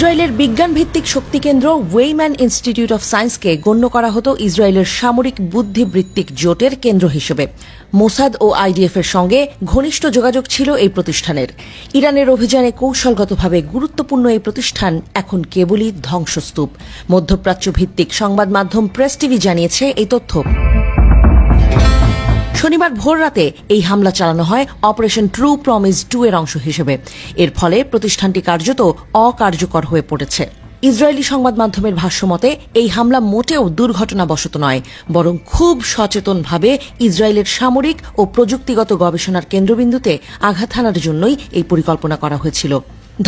ইসরায়েলের বিজ্ঞান ভিত্তিক শক্তি কেন্দ্র ওয়েইম্যান ইনস্টিটিউট অফ সায়েন্সকে গণ্য করা হতো ইসরায়েলের সামরিক বুদ্ধিবৃত্তিক জোটের কেন্দ্র হিসেবে। মোসাদ ও আইডিএফ এর সঙ্গে ঘনিষ্ঠ যোগাযোগ ছিল এই প্রতিষ্ঠানের। ইরানের অভিযানে কৌশলগতভাবে গুরুত্বপূর্ণ এই প্রতিষ্ঠান এখন কেবলই ধ্বংসস্তূপ। মধ্যপ্রাচ্য ভিত্তিক সংবাদ মাধ্যম প্রেস টিভি জানিয়েছে এই তথ্য। শনিবার ভোররাতে এই হামলা চালানো হয় অপারেশন ট্রু প্রমিস টু এর অংশ হিসেবে। এর ফলে প্রতিষ্ঠানটি কার্যত অকার্যকর হয়ে পড়েছে। ইসরায়েলি সংবাদ মাধ্যমের ভাষ্যমতে এই হামলা মোটেও দুর্ঘটনাবশত নয়, বরং খুব সচেতনভাবে ইসরায়েলের সামরিক ও প্রযুক্তিগত গবেষণার কেন্দ্রবিন্দুতে আঘাত হানার জন্যই এই পরিকল্পনা করা হয়েছিল।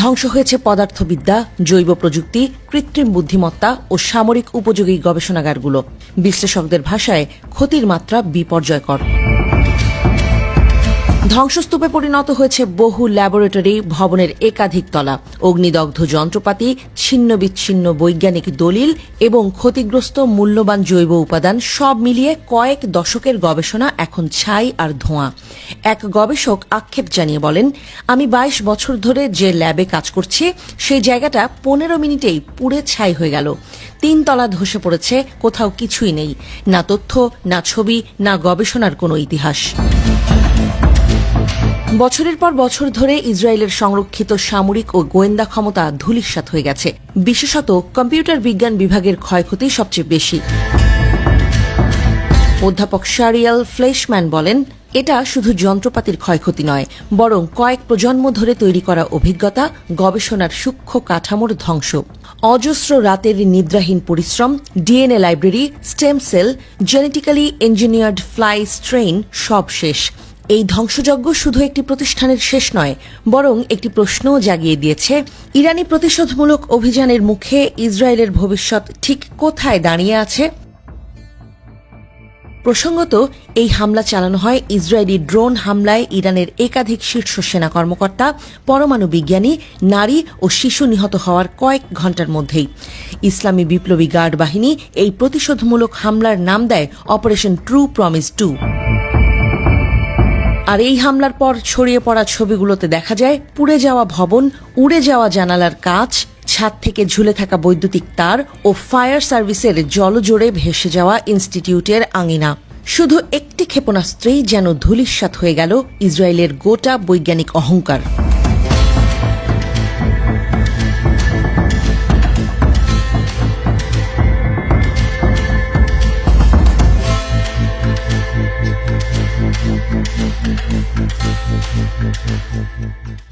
ধ্বংস হয়েছে পদার্থবিদ্যা, জৈব প্রযুক্তি, কৃত্রিম বুদ্ধিমত্তা ও সামরিক উপযোগী গবেষণাগারগুলো। বিশ্লেষকদের ভাষায় ক্ষতির মাত্রা বিপর্যয়কর। ধ্বংসস্তূপে পরিণত হয়েছে বহু ল্যাবরেটরি ভবনের একাধিক তলা। অগ্নিদগ্ধ যন্ত্রপাতি, ছিন্ন বিচ্ছিন্ন বৈজ্ঞানিক দলিল এবং ক্ষতিগ্রস্ত মূল্যবান জৈব উপাদান সব মিলিয়ে কয়েক দশকের গবেষণা এখন ছাই আর ধোঁয়া। এক গবেষক আক্ষেপ জানিয়ে বলেন, আমি বাইশ বছর ধরে যে ল্যাবে কাজ করছি, সেই জায়গাটা পনেরো মিনিটেই পুড়ে ছাই হয়ে গেল। তিন তলা ধসে পড়েছে, কোথাও কিছুই নেই। না তথ্য, না ছবি, না গবেষণার কোনো ইতিহাস। বছরের পর বছর ধরে ইসরায়েলের সংরক্ষিত সামরিক ও গোয়েন্দা ক্ষমতা ধূলিসাৎ হয়ে গেছে। বিশেষত কম্পিউটার বিজ্ঞান বিভাগের ক্ষয়ক্ষতি সবচেয়ে বেশি। অধ্যাপক শারিয়াল ফ্লেশম্যান বলেন, এটা শুধু যন্ত্রপাতির ক্ষয়ক্ষতি নয়, বরং কয়েক প্রজন্ম ধরে তৈরি করা অভিজ্ঞতা, গবেষণার সূক্ষ্ম কাঠামোর ধ্বংস। অজস্র রাতের নিদ্রাহীন পরিশ্রম, DNA library, stem cell, genetically engineered fly strain সব শেষ। এই ধ্বংসযজ্ঞ শুধু একটি প্রতিষ্ঠানের শেষ নয়, বরং একটি প্রশ্নও জাগিয়ে দিয়েছে। ইরানি প্রতিশোধমূলক অভিযানের মুখে ইসরায়েলের ভবিষ্যৎ ঠিক কোথায় দাঁড়িয়ে আছে? প্রসঙ্গত, এই হামলা চালানো হয় ইসরায়েলি ড্রোন হামলায় ইরানের একাধিক শীর্ষ সেনা কর্মকর্তা, পরমাণু বিজ্ঞানী, নারী ও শিশু নিহত হওয়ার কয়েক ঘণ্টার মধ্যেই। ইসলামী বিপ্লবী গার্ড বাহিনী এই প্রতিশোধমূলক হামলার নাম দেয় অপারেশন ট্রু প্রমিস টু। আর এই হামলার পর ছড়িয়ে পড়া ছবিগুলোতে দেখা যায়, পুড়ে যাওয়া ভবন, উড়ে যাওয়া জানালার কাঁচ, ছাদ থেকে ঝুলে থাকা বৈদ্যুতিক তার ও ফায়ার সার্ভিসের জলজোরে ভেসে যাওয়া ইনস্টিটিউটের আঙিনা। শুধু একটি ক্ষেপণাস্ত্রেই যেন ধূলিসাৎ হয়ে গেল ইসরায়েলের গোটা বৈজ্ঞানিক অহংকার। Thank you.